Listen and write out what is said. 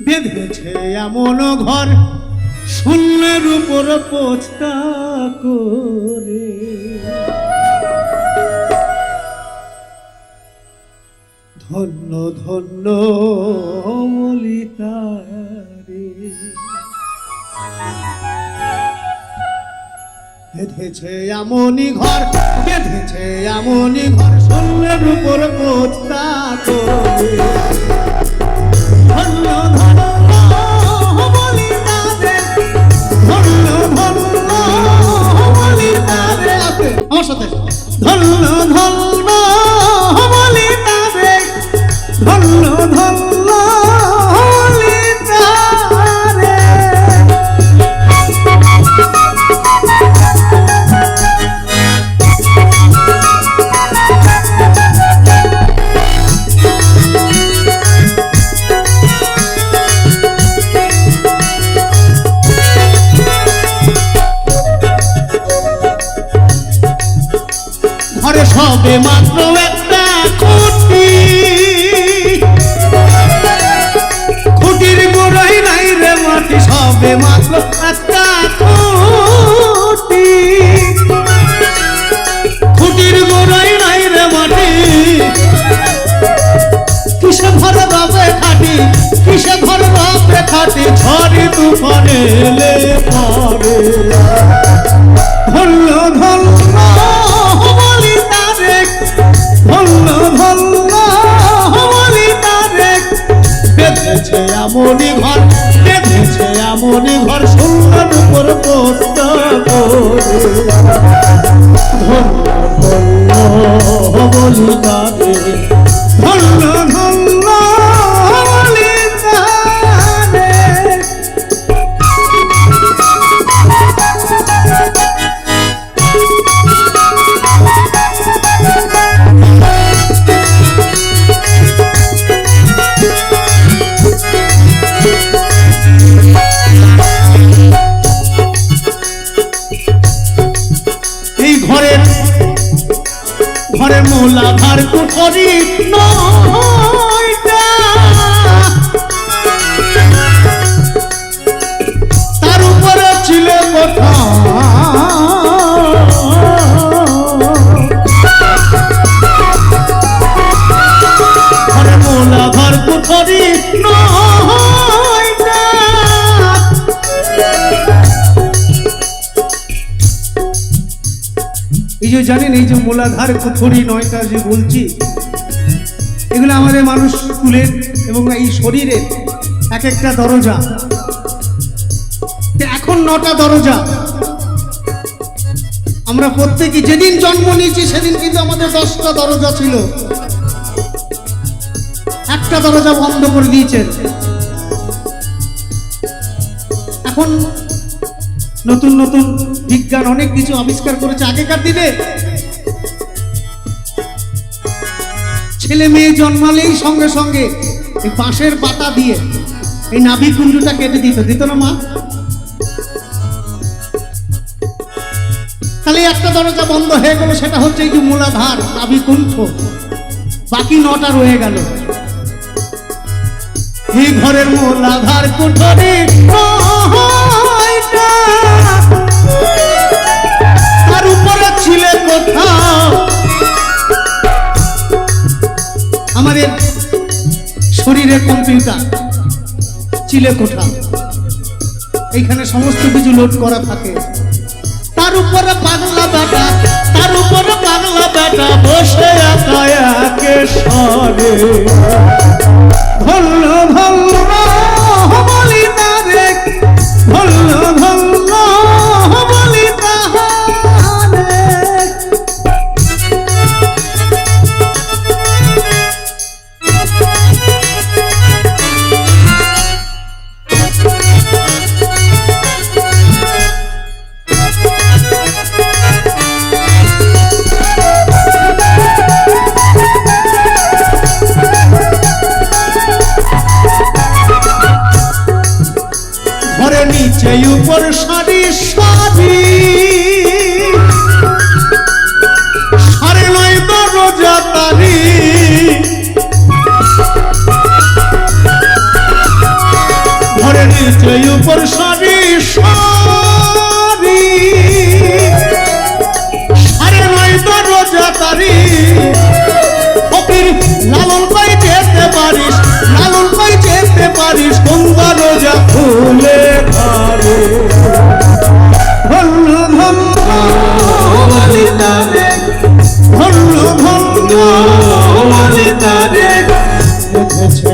বেঁধেছে এমন ঘর, শূন্যের উপর পোচতা করে। ধন্য ধন্য মলিতারে। বেঁধেছে এমনই ঘর, বেঁধেছে এমনই ঘর, শূন্যের উপর পোচতা করে। সবে মাত্র একটা খুঁটি। খুঁটির গোড়াই নাই রে মাটি, সবে মাত্র একটা খুঁটি। খুঁটির গোড়াই নাই রে মাটি। কিসে ঘর বাপে খাটি, কিসে ঘর বাপে খাটি, ঝড়ি, তুফানে। এমনই ঘর বেঁধেছে এমনই ঘর সুন্দর উপর বলি তারে ঘরের মূলাধার কুঠরি নয়টা যে জানেন এই যে মূলাধার কুঠুরি নয়টা যে বলছি, এগুলো আমাদের মানুষ স্কুলের এবং এই শরীরের এক একটা দরজা। এখন নটা দরজা। আমরা প্রত্যেকে যেদিন জন্ম নিয়েছি, সেদিন কিন্তু আমাদের দশটা দরজা ছিল। একটা দরজা বন্ধ করে দিয়েছেন। এখন নতুন নতুন বিজ্ঞান, অনেক কিছু আবিষ্কার করেছে আগেকার দিনে। ছেলে মেয়ে জন্মালেই সঙ্গে সঙ্গে এই বাঁশের পাতা দিয়ে এই নাভি কুঞ্জুটা কেটে দিত দিত না মা? তাহলে একটা দরজা বন্ধ হয়ে গেল, সেটা হচ্ছে এই যে মূলাধার, নাভি কুণ্ঠ। বাকি নটা রয়ে গেল। এই ঘরের মূলাধার কুঠরে শরীরের কম্পিউটার চিলে কোঠা। এইখানে সমস্ত কিছু লোড করা থাকে। তার উপরে বাংলা বেটা তার উপরে বাংলা বেটা বসে একা একে সরে। ধন্য ধন্য। নিচে উপর সারি সারি। আরে নয় দরজা তারি। ফকির লালন পাই যেতে পারিস লালন পাই যেতে পারিস কোন দরজা খুলে ধরে ধন্য ধন্য ধন্য ধন্য বেঁধেছে